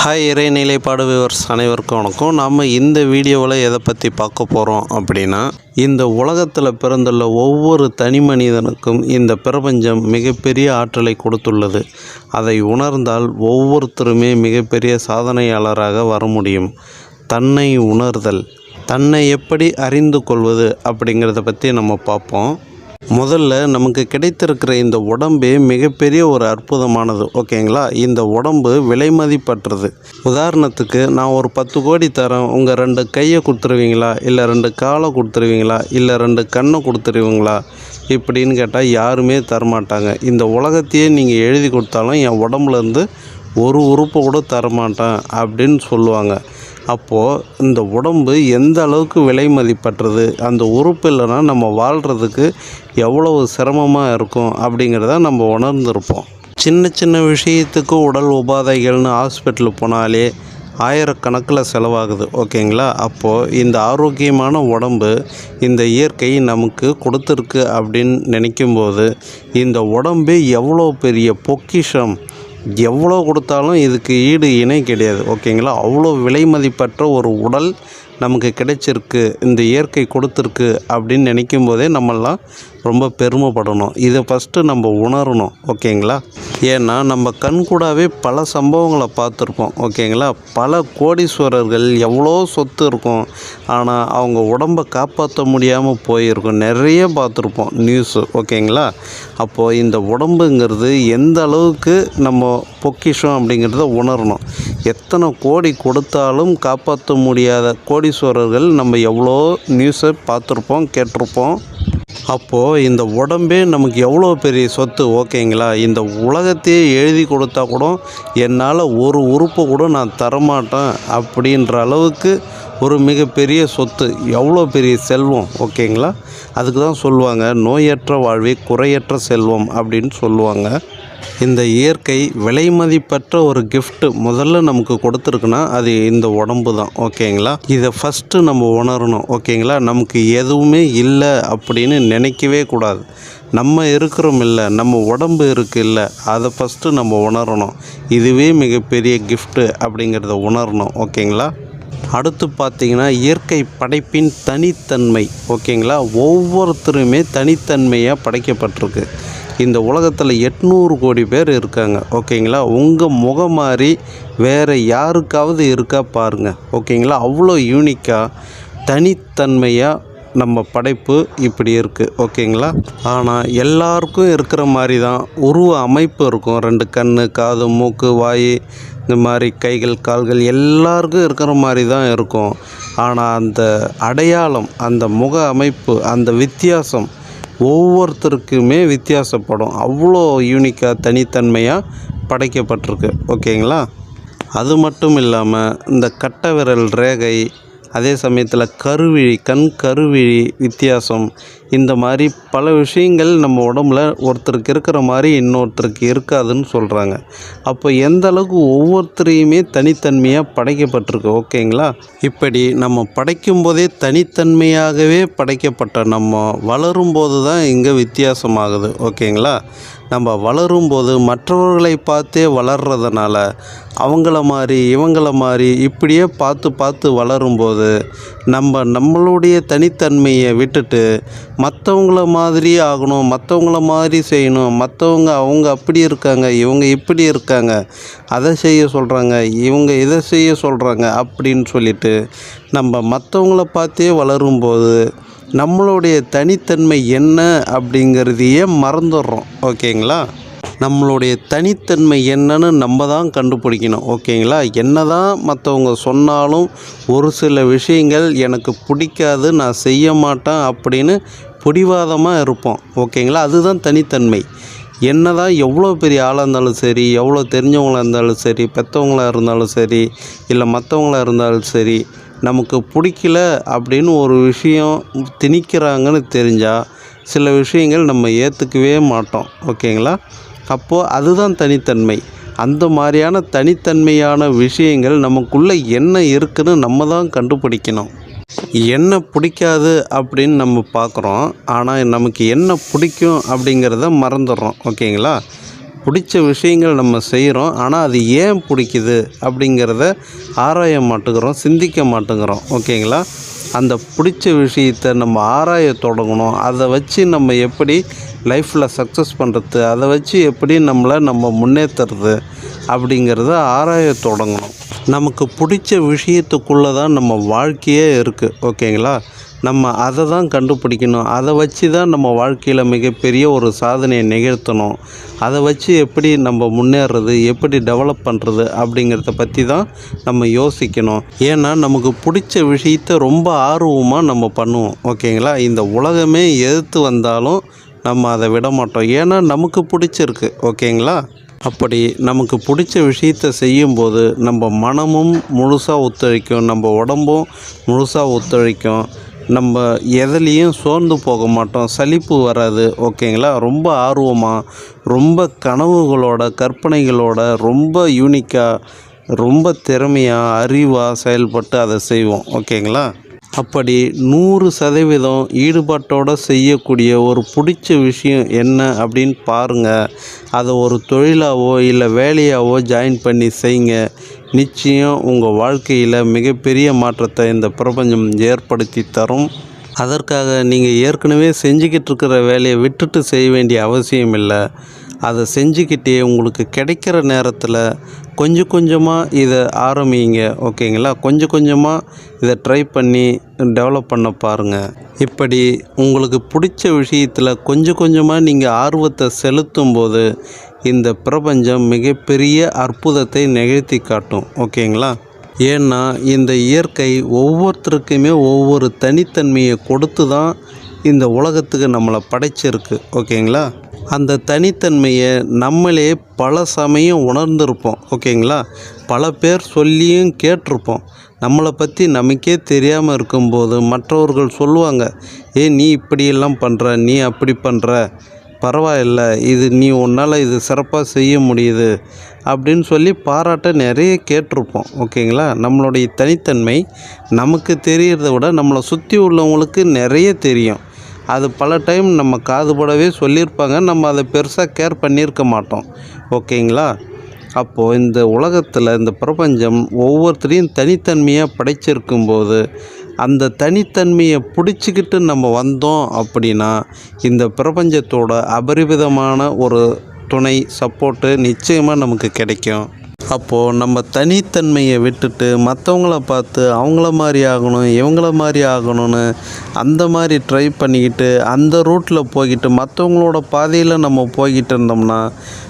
Hi இறைநிலைப்பாடு viewers அனைவருக்கும் வணக்கம். நாம் இந்த வீடியோவில் எதை பற்றி பார்க்க போகிறோம் அப்படின்னா இந்த உலகத்தில் பிறந்துள்ள ஒவ்வொரு தனி மனிதனுக்கும் இந்த பிரபஞ்சம் மிகப்பெரிய ஆற்றலை கொடுத்துள்ளது. அதை உணர்ந்தால் ஒவ்வொருத்தருமே மிகப்பெரிய சாதனையாளராக வர முடியும். தன்னை உணர்தல். தன்னை எப்படி அறிந்து கொள்வது அப்படிங்கிறத பற்றி நம்ம பார்ப்போம். முதல்ல நமக்கு கிடைத்திருக்கிற இந்த உடம்பே மிகப்பெரிய ஒரு அற்புதமானது ஓகேங்களா? இந்த உடம்பு விலை மதிப்பற்றது. உதாரணத்துக்கு நான் ஒரு பத்து கோடி தரேன் உங்கள் ரெண்டு கையை கொடுத்துருவீங்களா? இல்லை ரெண்டு காலை கொடுத்துருவீங்களா? இல்லை ரெண்டு கண்ணை கொடுத்துருவீங்களா? இப்படின்னு கேட்டால் யாருமே தரமாட்டாங்க. இந்த உலகத்தையே நீங்கள் எழுதி கொடுத்தாலும் என் உடம்புலேருந்து ஒரு உறுப்பை கூட தரமாட்டேன் அப்படின்னு சொல்லுவாங்க. அப்போது இந்த உடம்பு எந்த அளவுக்கு விலை மதிப்பற்றது? அந்த உறுப்பு இல்லைன்னா நம்ம வாழ்கிறதுக்கு எவ்வளவு சிரமமாக இருக்கும் அப்படிங்கிறத நம்ம உணர்ந்திருப்போம். சின்ன சின்ன விஷயத்துக்கு உடல் உபாதைகள்னு ஹாஸ்பிட்டலுக்கு போனாலே ஆயிரக்கணக்கில் செலவாகுது ஓகேங்களா? அப்போது இந்த ஆரோக்கியமான உடம்பு இந்த இயற்கை நமக்கு கொடுத்துருக்கு அப்படின்னு நினைக்கும்போது இந்த உடம்பே எவ்வளோ பெரிய பொக்கிஷம் எவ்வளோ கொடுத்தாலும் இதுக்கு ஈடு இணை கிடையாது ஓகேங்களா? அவ்வளோ விலை மதிப்பற்ற ஒரு உடல் நமக்கு கிடைச்சிருக்கு இந்த இயற்கை கொடுத்துருக்கு அப்படின்னு நினைக்கும் போதே நம்மெல்லாம் ரொம்ப பெருமைப்படணும். இதை ஃபஸ்ட்டு நம்ம உணரணும் ஓகேங்களா? ஏன்னா நம்ம கண்கூடாவே பல சம்பவங்களை பார்த்துருப்போம் ஓகேங்களா? பல கோடீஸ்வரர்கள் எவ்வளோ சொத்து இருக்கும் ஆனால் அவங்க உடம்பை காப்பாற்ற முடியாமல் போயிருக்கும். நிறைய பார்த்துருப்போம் நியூஸு ஓகேங்களா? அப்போது இந்த உடம்புங்கிறது எந்த அளவுக்கு நம்ம பொக்கிஷம் அப்படிங்கிறத உணரணும். எத்தனை கோடி கொடுத்தாலும் காப்பாற்ற முடியாத கோடீஸ்வரர்கள் நம்ம எவ்வளோ நியூஸை பார்த்துருப்போம் கேட்டிருப்போம். அப்போது இந்த உடம்பே நமக்கு எவ்வளோ பெரிய சொத்து? ஓகேங்களா? இந்த உலகத்தையே எழுதி கொடுத்தா கூட என்னால் ஒரு உறுப்பு கூட நான் தரமாட்டேன் அப்படின்ற அளவுக்கு ஒரு மிகப்பெரிய சொத்து எவ்வளோ பெரிய செல்வம் ஓகேங்களா? அதுக்கு தான் சொல்லுவாங்க நோயற்ற வாழ்வே குறையற்ற செல்வம் அப்படின்னு சொல்லுவாங்க. இந்த இயற்கை விலை மதிப்பற்ற ஒரு கிஃப்ட் முதல்ல நமக்கு கொடுத்துருக்குன்னா அது இந்த உடம்பு தான் ஓகேங்களா? இதை ஃபஸ்ட்டு நம்ம உணரணும் ஓகேங்களா? நமக்கு எதுவுமே இல்லை அப்படின்னு நினைக்கவே கூடாது. நம்ம இருக்கிறோம் இல்லை நம்ம உடம்பு இருக்கு இல்லை அதை ஃபஸ்ட்டு நம்ம உணரணும். இதுவே மிகப்பெரிய கிஃப்ட்டு அப்படிங்கிறத உணரணும் ஓகேங்களா? அடுத்து பார்த்தீங்கன்னா இயற்கை படைப்பின் தனித்தன்மை ஓகேங்களா? ஒவ்வொருத்தருமே தனித்தன்மையாக படைக்கப்பட்டிருக்கு. இந்த உலகத்தில் எட்நூறு கோடி பேர் இருக்காங்க ஓகேங்களா? உங்கள் முகம் மாதிரி வேறு யாருக்காவது இருக்கா பாருங்கள் ஓகேங்களா? அவ்வளோ யூனிக்காக தனித்தன்மையாக நம்ம படைப்பு இப்படி இருக்குது ஓகேங்களா? ஆனால் எல்லாருக்கும் இருக்கிற மாதிரி தான் உருவ அமைப்பு இருக்கும். ரெண்டு கண் காது மூக்கு வாய் இந்த மாதிரி கைகள் கால்கள் எல்லாருக்கும் இருக்கிற மாதிரி தான் இருக்கும். ஆனால் அந்த அடையாளம் அந்த முக அமைப்பு அந்த வித்தியாசம் ஒவ்வொருத்தருக்குமே வித்தியாசப்படும். அவ்வளோ யூனிக்காக தனித்தன்மையாக படைக்கப்பட்டிருக்கு ஓகேங்களா? அது மட்டும் இல்லாமல் இந்த கட்டை விரல் ரேகை அதே சமயத்தில் கருவிழி கண் கருவிழி வித்தியாசம். இந்த மாதிரி பல விஷயங்கள் நம்ம உடம்புல ஒருத்தருக்கு இருக்கிற மாதிரி இன்னொருத்தருக்கு இருக்காதுன்னு சொல்கிறாங்க அப்போ எந்த அளவுக்கு ஒவ்வொருத்தரையுமே தனித்தன்மையாக படைக்கப்பட்டிருக்கு ஓகேங்களா? இப்படி நம்ம படைக்கும் போதே தனித்தன்மையாகவே படைக்கப்பட்ட நம்ம வளரும்போது தான் இங்கே வித்தியாசமாகுது ஓகேங்களா? நம்ம வளரும்போது மற்றவர்களை பார்த்தே வளர்றதுனால அவங்கள மாதிரி இவங்கள மாதிரி இப்படியே பார்த்து பார்த்து வளரும்போது நம்ம நம்மளுடைய தனித்தன்மையை விட்டுட்டு மற்றவங்கள மாதிரி ஆகணும் மற்றவங்கள மாதிரி செய்யணும் மற்றவங்க அவங்க அப்படி இருக்காங்க இவங்க இப்படி இருக்காங்க அதை செய்ய சொல்கிறாங்க இவங்க இதை செய்ய சொல்கிறாங்க அப்படின்னு சொல்லிட்டு நம்ம மற்றவங்கள பார்த்தே வளரும்போது நம்மளுடைய தனித்தன்மை என்ன அப்படிங்கிறதையே மறந்துடுறோம் ஓகேங்களா? நம்மளுடைய தனித்தன்மை என்னன்னு நம்ம தான் கண்டுபிடிக்கணும் ஓகேங்களா? என்ன தான் மற்றவங்க சொன்னாலும் ஒரு சில விஷயங்கள் எனக்கு பிடிக்காது நான் செய்ய மாட்டேன் அப்படின்னு பிடிவாதமாக இருப்போம் ஓகேங்களா? அதுதான் தனித்தன்மை. என்ன தான் எவ்வளோ பெரிய ஆளாக இருந்தாலும் சரி எவ்வளோ தெரிஞ்சவங்களாக இருந்தாலும் சரி பெற்றவங்களாக இருந்தாலும் சரி இல்லை மற்றவங்களாக இருந்தாலும் சரி நமக்கு பிடிக்கல அப்படின்னு ஒரு விஷயம் திணிக்கிறாங்கன்னு தெரிஞ்சால் சில விஷயங்கள் நம்ம ஏற்றுக்கவே மாட்டோம். ஓகேங்களா? அப்போது அதுதான் தனித்தன்மை. அந்த மாதிரியான தனித்தன்மையான விஷயங்கள் நமக்குள்ளே என்ன இருக்குன்னு நம்ம தான் கண்டுபிடிக்கணும். என்ன பிடிக்காது அப்படின்னு நம்ம பார்க்குறோம். ஆனால் நமக்கு என்ன பிடிக்கும் அப்படிங்கிறத மறந்துடுறோம். ஓகேங்களா? பிடிச்ச விஷயங்கள் நம்ம செய்கிறோம் ஆனால் அது ஏன் பிடிக்குது அப்படிங்கிறத ஆராய மாட்டேங்கிறோம் சிந்திக்க மாட்டேங்கிறோம் ஓகேங்களா? அந்த பிடிச்ச விஷயத்தை நம்ம ஆராய தொடங்கணும். அதை வச்சு நம்ம எப்படி லைஃப்பில் சக்ஸஸ் பண்ணுறது அதை வச்சு எப்படி நம்மளை நம்ம முன்னேற்றுறது அப்படிங்கிறத ஆராய தொடங்கணும். நமக்கு பிடிச்ச விஷயத்துக்குள்ளே தான் நம்ம வாழ்க்கையே இருக்குது ஓகேங்களா? நம்ம அதை தான் கண்டுபிடிக்கணும். அதை வச்சு தான் நம்ம வாழ்க்கையில் மிகப்பெரிய ஒரு சாதனையை நிகழ்த்தணும். அதை வச்சு எப்படி நம்ம முன்னேறது எப்படி டெவலப் பண்ணுறது அப்படிங்கிறத பற்றி தான் நம்ம யோசிக்கணும். ஏன்னா நமக்கு பிடிச்ச விஷயத்த ரொம்ப ஆர்வமாக நம்ம பண்ணுவோம் ஓகேங்களா? இந்த உலகமே எதிர்த்து வந்தாலும் நம்ம அதை விட மாட்டோம் ஏன்னா நமக்கு பிடிச்சிருக்கு ஓகேங்களா? அப்படி நமக்கு பிடிச்ச விஷயத்த செய்யும்போது நம்ம மனமும் முழுசாக ஒத்துழைக்கும் நம்ம உடம்பும் முழுசாக ஒத்துழைக்கும். நம்ம எதுலேயும் சோர்ந்து போக மாட்டோம். சலிப்பு வராது ஓகேங்களா? ரொம்ப ஆர்வமாக ரொம்ப கனவுகளோட கற்பனைகளோட ரொம்ப யூனிக்காக ரொம்ப திறமையாக அறிவாக செயல்பட்டு அதை செய்வோம் ஓகேங்களா? அப்படி நூறு சதவீதம் ஈடுபாட்டோடு செய்யக்கூடிய ஒரு பிடிச்ச விஷயம் என்ன அப்படின்னு பாருங்கள் அதை ஒரு தொழிலாவோ இல்லை வேலையாவோ ஜாயின் பண்ணி செய்யுங்க. நிச்சயம் உங்கள் வாழ்க்கையில் மிகப்பெரிய மாற்றத்தை இந்த பிரபஞ்சம் ஏற்படுத்தி தரும். அதற்காக நீங்கள் ஏற்கனவே செஞ்சுக்கிட்டு இருக்கிற வேலையை விட்டுட்டு செய்ய வேண்டிய அவசியம் இல்லை. அதை செஞ்சுக்கிட்டே உங்களுக்கு கிடைக்கிற நேரத்தில் கொஞ்சம் கொஞ்சமாக இதை ஆரம்பிங்க ஓகேங்களா? கொஞ்சம் கொஞ்சமாக இதை ட்ரை பண்ணி டெவலப் பண்ண பாருங்கள் இப்படி உங்களுக்கு பிடிச்ச விஷயத்தில் கொஞ்சம் கொஞ்சமாக நீங்கள் ஆர்வத்தை செலுத்தும் போது இந்த பிரபஞ்சம் மிகப்பெரிய அற்புதத்தை நிகழ்த்தி காட்டும் ஓகேங்களா? ஏன்னா இந்த இயற்கை ஒவ்வொருத்தருக்குமே ஒவ்வொரு தனித்தன்மையை கொடுத்து தான் இந்த உலகத்துக்கு நம்மளை படைச்சிருக்கு ஓகேங்களா? அந்த தனித்தன்மையை நம்மளே பல சமயம் உணர்ந்திருப்போம் ஓகேங்களா? பல பேர் சொல்லியும் கேட்டிருப்போம். நம்மளை பற்றி நமக்கே தெரியாமல் இருக்கும்போது மற்றவர்கள் சொல்லுவாங்க ஏ நீ இப்படியெல்லாம் பண்ணுற நீ அப்படி பண்ணுற பரவாயில்ல இது நீ உன்னால் இது சிறப்பாக செய்ய முடியுது அப்படின்னு சொல்லி பாராட்ட நிறைய கேட்டிருப்போம் ஓகேங்களா? நம்மளுடைய தனித்தன்மை நமக்கு தெரியறத விட நம்மளை சுற்றி உள்ளவங்களுக்கு நிறைய தெரியும். அது பல டைம் நம்ம காதுபடவே சொல்லியிருப்பாங்க. நம்ம அதை பெருசாக கேர் பண்ணியிருக்க மாட்டோம். ஓகேங்களா? அப்போது இந்த உலகத்தில் இந்த பிரபஞ்சம் ஒவ்வொருத்தரையும் தனித்தன்மையாக படைச்சிருக்கும்போது அந்த தனித்தன்மையை பிடிச்சிக்கிட்டு நம்ம வந்தோம் அப்படின்னா இந்த பிரபஞ்சத்தோட அபரிவிதமான ஒரு துணை சப்போர்ட்டு நிச்சயமாக நமக்கு கிடைக்கும். அப்போது நம்ம தனித்தன்மையை விட்டுட்டு மற்றவங்கள பார்த்து அவங்கள மாதிரி ஆகணும் இவங்கள மாதிரி ஆகணும்னு அந்த மாதிரி ட்ரை பண்ணிக்கிட்டு அந்த ரூட்டில் போய்கிட்டு மற்றவங்களோட பாதையில் நம்ம போய்கிட்டு இருந்தோம்னா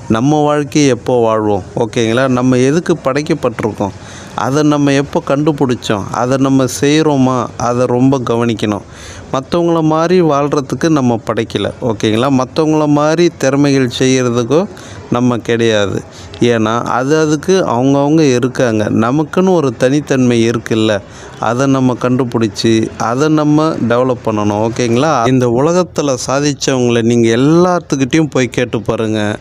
நம்ம வாழ்க்கையை எப்போ வாழ்வோம்? ஓகேங்களா நம்ம எதுக்கு படைக்கப்பட்டிருக்கோம்? அதை நம்ம எப்போ கண்டுபிடிச்சோம்? அதை நம்ம செய்கிறோமா அதை ரொம்ப கவனிக்கணும். மற்றவங்கள மாதிரி வாழ்கிறதுக்கு நம்ம படைக்கலை ஓகேங்களா? மற்றவங்கள மாதிரி திறமைகள் செய்கிறதுக்கோ நம்ம கிடையாது. ஏன்னா அது அதுக்கு அவங்கவுங்க இருக்காங்க. நமக்குன்னு ஒரு தனித்தன்மை இருக்குல்ல. அதை நம்ம கண்டுபிடிச்சி அதை நம்ம டெவலப் பண்ணணும் ஓகேங்களா? இந்த உலகத்தில் சாதித்தவங்களை நீங்கள் எல்லாத்துக்கிட்டேயும் போய் கேட்டு பாருங்கள்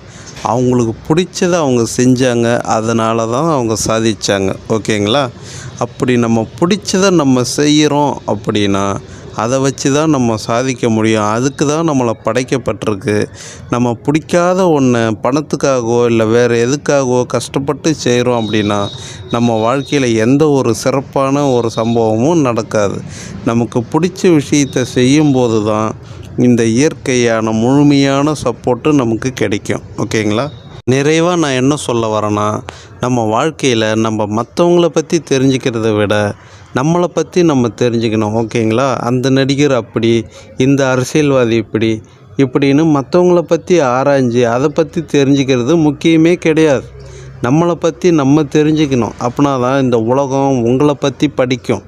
அவங்களுக்கு பிடிச்சதை அவங்க செஞ்சாங்க அதனால தான் அவங்க சாதித்தாங்க ஓகேங்களா? அப்படி நம்ம பிடிச்சதை நம்ம செய்கிறோம் அப்படின்னா அதை வச்சு தான் நம்ம சாதிக்க முடியும். அதுக்கு தான் நம்மளை படைக்கப்பட்டிருக்கு. நம்ம பிடிக்காத ஒன்று பணத்துக்காகவோ இல்லை வேறு எதுக்காகவோ கஷ்டப்பட்டு செய்கிறோம் அப்படின்னா நம்ம வாழ்க்கையில் எந்த ஒரு சிறப்பான ஒரு சம்பவமும் நடக்காது. நமக்கு பிடிச்ச விஷயத்தை செய்யும்போது தான் இந்த இயற்கையான முழுமையான சப்போர்ட்டு நமக்கு கிடைக்கும். ஓகேங்களா? நிறைவாக நான் என்ன சொல்ல வரேன்னா நம்ம வாழ்க்கையில் நம்ம மற்றவங்கள பற்றி தெரிஞ்சுக்கிறத விட நம்மளை பற்றி நம்ம தெரிஞ்சுக்கணும். ஓகேங்களா? அந்த நடிகர் அப்படி இந்த அரசியல்வாதி இப்படி இப்படின்னு மற்றவங்கள பற்றி ஆராய்ஞ்சு அதை பற்றி தெரிஞ்சுக்கிறது முக்கியமே கிடையாது. நம்மளை பற்றி நம்ம தெரிஞ்சுக்கணும். அப்படின்னா தான் இந்த உலகம் உங்களை பற்றி படிக்கும்.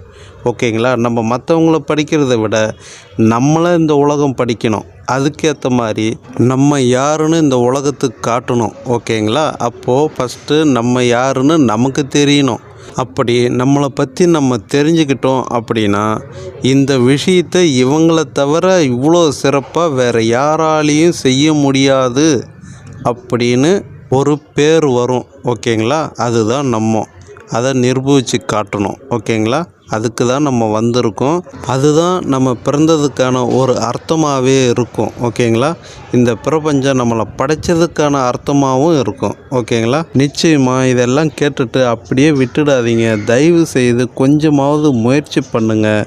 ஓகேங்களா? நம்ம மற்றவங்கள படிக்கிறத விட நம்மளை இந்த உலகம் படிக்கணும். அதுக்கேற்ற மாதிரி நம்ம யாருன்னு இந்த உலகத்துக்கு காட்டணும். ஓகேங்களா? அப்போது ஃபஸ்ட்டு நம்ம யாருன்னு நமக்கு தெரியணும். அப்படி நம்மளை பற்றி நம்ம தெரிஞ்சுக்கிட்டோம் அப்படின்னா இந்த விஷயத்தை இவங்கள தவிர இவ்வளோ சிறப்பாக வேறு யாராலையும் செய்ய முடியாது அப்படின்னு ஒரு பேர் வரும். ஓகேங்களா? அதுதான் நம்ம. அதை நிரூபித்து காட்டணும். ஓகேங்களா? அதுக்கு தான் நம்ம வந்திருக்கோம். அதுதான் நம்ம பிறந்ததுக்கான ஒரு அர்த்தமாகவே இருக்கும். ஓகேங்களா? இந்த பிரபஞ்சம் நம்மளை படைச்சதுக்கான அர்த்தமாகவும் இருக்கும். ஓகேங்களா? நிச்சயமாக இதெல்லாம் கேட்டுட்டு அப்படியே விட்டுடாதீங்க. தயவு செய்து கொஞ்சமாவது முயற்சி பண்ணுங்கள்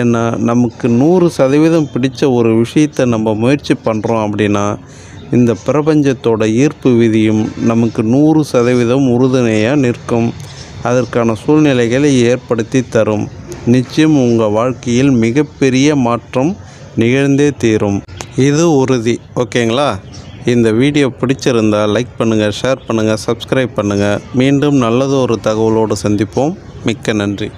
ஏன்னா நமக்கு நூறு சதவீதம் பிடிச்ச ஒரு விஷயத்தை நம்ம முயற்சி பண்ணுறோம் அப்படின்னா இந்த பிரபஞ்சத்தோட ஈர்ப்பு விதியும் நமக்கு நூறு சதவீதம் உறுதுணையாக நிற்கும். அதற்கான சூழ்நிலைகளை ஏற்படுத்தி தரும். நிச்சயம் உங்கள் வாழ்க்கையில் மிகப்பெரிய மாற்றம் நிகழ்ந்தே தீரும். இது உறுதி. ஓகேங்களா? இந்த வீடியோ பிடிச்சிருந்தா லைக் பண்ணுங்கள் ஷேர் பண்ணுங்கள் சப்ஸ்கிரைப் பண்ணுங்கள் மீண்டும் நல்லது ஒரு தகவலோடு சந்திப்போம். மிக்க நன்றி.